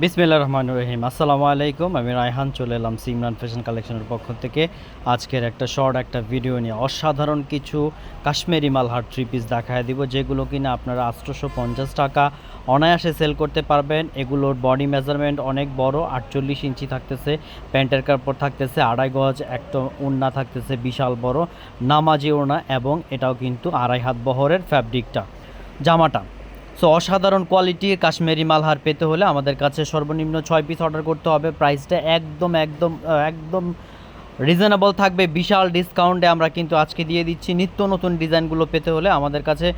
বিসমিল্লা রহমান রহিম। আসসালামু আলাইকুম, আমি রায়হান, চলে এলাম সিমরান ফ্যাশন কালেকশনের পক্ষ থেকে। আজকের একটা শর্ট একটা ভিডিও নিয়ে অসাধারণ কিছু কাশ্মীরি মালহার থ্রি পিস দেখায় দিব, যেগুলো কিনা আপনারা আটশোশো পঞ্চাশ টাকা অনায়াসে সেল করতে পারবেন। এগুলোর বডি মেজারমেন্ট অনেক বড়, আটচল্লিশ ইঞ্চি থাকতেছে, প্যান্টের কাপড় থাকতেছে, আড়াই গজ একটা ওড়না থাকতেছে, বিশাল বড়, নামাজি ওড়না এবং এটাও কিন্তু আড়াই হাত বহরের ফ্যাব্রিকটা জামাটা সো অসাধারণ কোয়ালিটির কাশ্মীরি মালহার পেতে হলে আমাদের কাছে সর্বনিম্ন ছয় পিস অর্ডার করতে হবে। প্রাইসটা একদম একদম একদম রিজনেবল থাকবে। বিশাল ডিসকাউন্টে আমরা কিন্তু আজকে দিয়ে দিচ্ছি। নিত্য নতুন ডিজাইনগুলো পেতে হলে আমাদের কাছে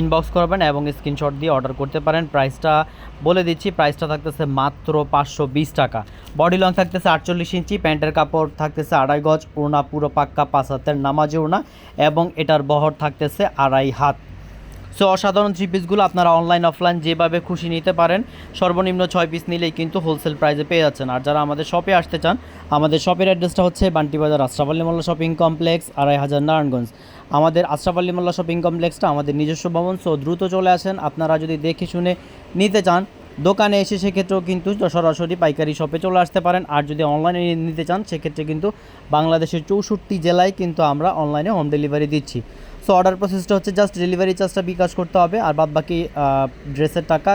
ইনবক্স করবেন এবং স্ক্রিনশট দিয়ে অর্ডার করতে পারেন। প্রাইসটা বলে দিচ্ছি প্রাইসটা থাকতেছে মাত্র পাঁচশো বিশ টাকা। বডি লং থাকতেছে আটচল্লিশ ইঞ্চি, প্যান্টের কাপড় থাকতেছে আড়াই গজ, ওড়না পুরো পাক্কা, পাঁচ হাতের নামাজি ওড়না এবং এটার বহর থাকতেছে আড়াই হাত। সো অসাধারণ থ্রি পিসগুলো আপনারা অনলাইন অফলাইন যেভাবে খুশি নিতে পারেন, সর্বনিম্ন ছয় পিস নিলেই কিন্তু হোলসেল প্রাইসে পেয়ে যাচ্ছেন। আর যারা আমাদের শপে আসতে চান, আমাদের শপের অ্যাড্রেসটা হচ্ছে বান্টি বাজার আশরাফ মোল্লা শপিং কমপ্লেক্স আড়াই হাজার নারায়ণগঞ্জ। আমাদের আশরাফ আলী মোল্লা শপিং কমপ্লেক্সটা আমাদের নিজস্ব ভবন সো দ্রুত চলে আসেন। আপনারা যদি দেখে শুনে নিতে চান, দোকানে এসে সেক্ষেত্রেও কিন্তু সরাসরি পাইকারি শপে চলে আসতে পারেন। আর যদি অনলাইনে নিতে চান, সেক্ষেত্রে কিন্তু বাংলাদেশের চৌষট্টি জেলায় কিন্তু আমরা অনলাইনে হোম ডেলিভারি দিচ্ছি। সো অর্ডার প্রসেসটা হচ্ছে জাস্ট ডেলিভারি চার্জটা বিকাশ করতে হবে, আর বাদ বাকি ড্রেসের টাকা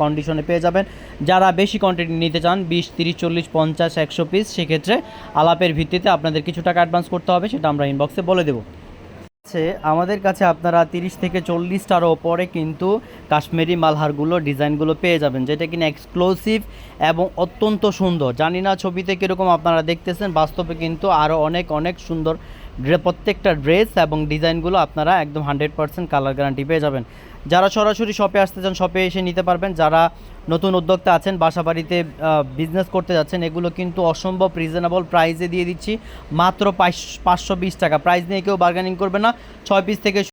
কন্ডিশনে পেয়ে যাবেন। যারা বেশি কোয়ান্টিটি নিতে চান, বিশ, তিরিশ, চল্লিশ, পঞ্চাশ, একশো পিস সেক্ষেত্রে আলাপের ভিত্তিতে আপনাদের কিছু টাকা অ্যাডভান্স করতে হবে, সেটা আমরা ইনবক্সে বলে দেবো। আছে, আমাদের কাছে আপনারা তিরিশ থেকে চল্লিশটার ওপরে কিন্তু কাশ্মীরি মালহারগুলো, ডিজাইনগুলো পেয়ে যাবেন, যেটা কিনা এক্সক্লুসিভ এবং অত্যন্ত সুন্দর। জানি না ছবিতে কীরকম আপনারা দেখতেছেন, বাস্তবে কিন্তু আরও অনেক অনেক সুন্দর প্রত্যেকটা ড্রেস এবং ডিজাইনগুলো আপনারা একদম হান্ড্রেড পার্সেন্ট কালার গ্যারান্টি পেয়ে যাবেন। যারা সরাসরি শপে আসতে চান, শপে এসে নিতে পারবেন। যারা নতুন উদ্যোক্তা আছেন বাসা বাড়িতে বিজনেস করতে যাচ্ছেন, এগুলো কিন্তু অসম্ভব রিজনেবল প্রাইসে দিয়ে দিচ্ছি। মাত্র পাঁচশো বিশ টাকা। প্রাইস নিয়ে কেউ বার্গেনিং করবে না। ছয় পিস থেকে